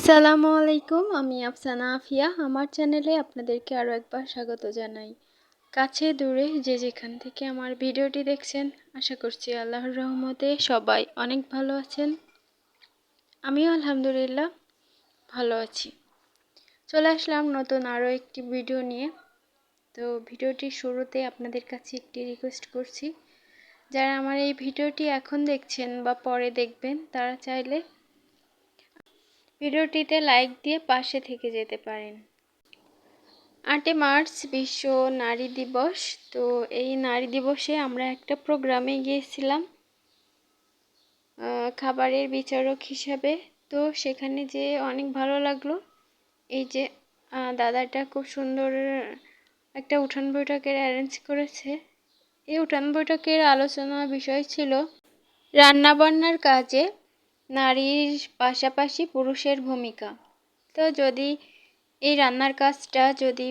আসসালামু আলাইকুম, আমি আফসানা আফিয়া। আমার চ্যানেলে আপনাদেরকে আরও একবার স্বাগত জানাই। কাছে দূরে যে যেখান থেকে আমার ভিডিওটি দেখছেন, আশা করছি আল্লাহর রহমতে সবাই অনেক ভালো আছেন। আমিও আলহামদুলিল্লাহ ভালো আছি। চলে আসলাম নতুন আরও একটি ভিডিও নিয়ে। তো ভিডিওটির শুরুতে আপনাদের কাছে একটি রিকোয়েস্ট করছি, যারা আমার এই ভিডিওটি এখন দেখছেন বা পরে দেখবেন, তারা চাইলে ভিডিওটিতে লাইক দিয়ে পাশে থেকে যেতে পারেন। আটই মার্চ বিশ্ব নারী দিবস। তো এই নারী দিবসে আমরা একটা প্রোগ্রামে গিয়েছিলাম খাবারের বিচারক হিসাবে। তো সেখানে যে অনেক ভালো লাগল। এই যে দাদাটা খুব সুন্দর একটা উঠান বৈঠকের অ্যারেঞ্জ করেছে। এই উঠান বৈঠকের আলোচনা বিষয় ছিল রান্নাবান্নার কাজে নারীর পাশাপাশি পুরুষের ভূমিকা। তো যদি এই রান্নার কাজটা যদি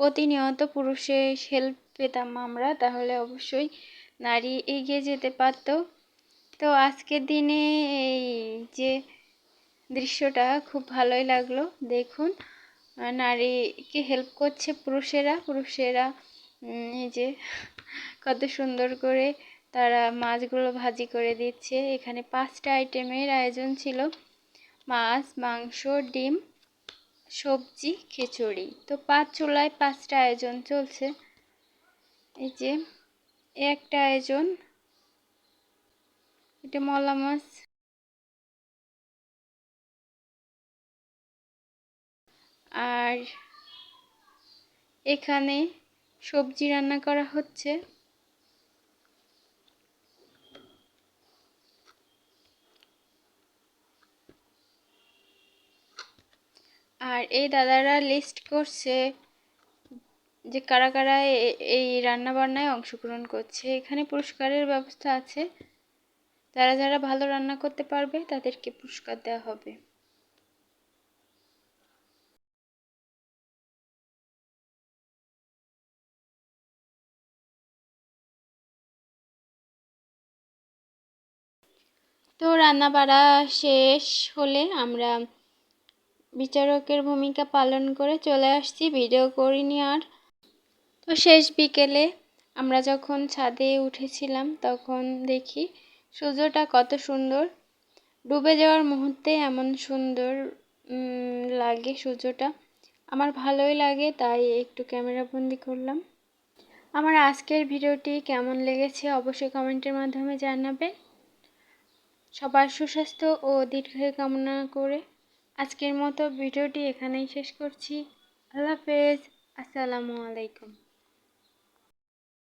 প্রতিনিয়ত পুরুষের হেল্প পেতাম আমরা, তাহলে অবশ্যই নারী এগিয়ে যেতে পারত। তো আজকের দিনে এই যে দৃশ্যটা খুব ভালোই লাগল। দেখুন, নারীকে হেল্প করছে পুরুষেরা। পুরুষেরা এই যে কত সুন্দর করে তারা মাছগুলো ভাজি করে দিচ্ছে। এখানে পাঁচটা আইটেমের আয়োজন ছিল। মাছ, মাংস, ডিম, সবজি, খিচুড়ি। তো পাঁচ চুলায় পাঁচটা আয়োজন চলছে। এই যে একটা আয়োজন। এটা মলা মাছ। আর এখানে সবজি রান্না করা হচ্ছে। আর এই দাদারা লিস্ট করছে যে কারা কারা এই রান্না বান্নায় অংশগ্রহণ করছে। এখানে পুরস্কারের ব্যবস্থা আছে। যারা যারা ভালো রান্না করতে পারবে, তাদেরকে পুরস্কার দেওয়া হবে। তো রান্না বাড়া শেষ হলে আমরা বিচারকের ভূমিকা পালন করে চলে আসছি, ভিডিও করিনি আর। তো শেষ বিকেলে আমরা যখন ছাদে উঠেছিলাম তখন দেখি সূর্যটা কত সুন্দর। ডুবে যাওয়ার মুহূর্তে এমন সুন্দর লাগে সূর্যটা। আমার ভালোই লাগে, তাই একটু ক্যামেরা বন্দি করলাম। আমার আজকের ভিডিওটি কেমন লেগেছে অবশ্যই কমেন্টের মাধ্যমে জানাবেন। সবার সুস্বাস্থ্য ও দীর্ঘায়ু কামনা করে আজকের মতো ভিডিওটি এখানেই শেষ করছি। আল্লাহ হাফেজ। আসসালামু আলাইকুম।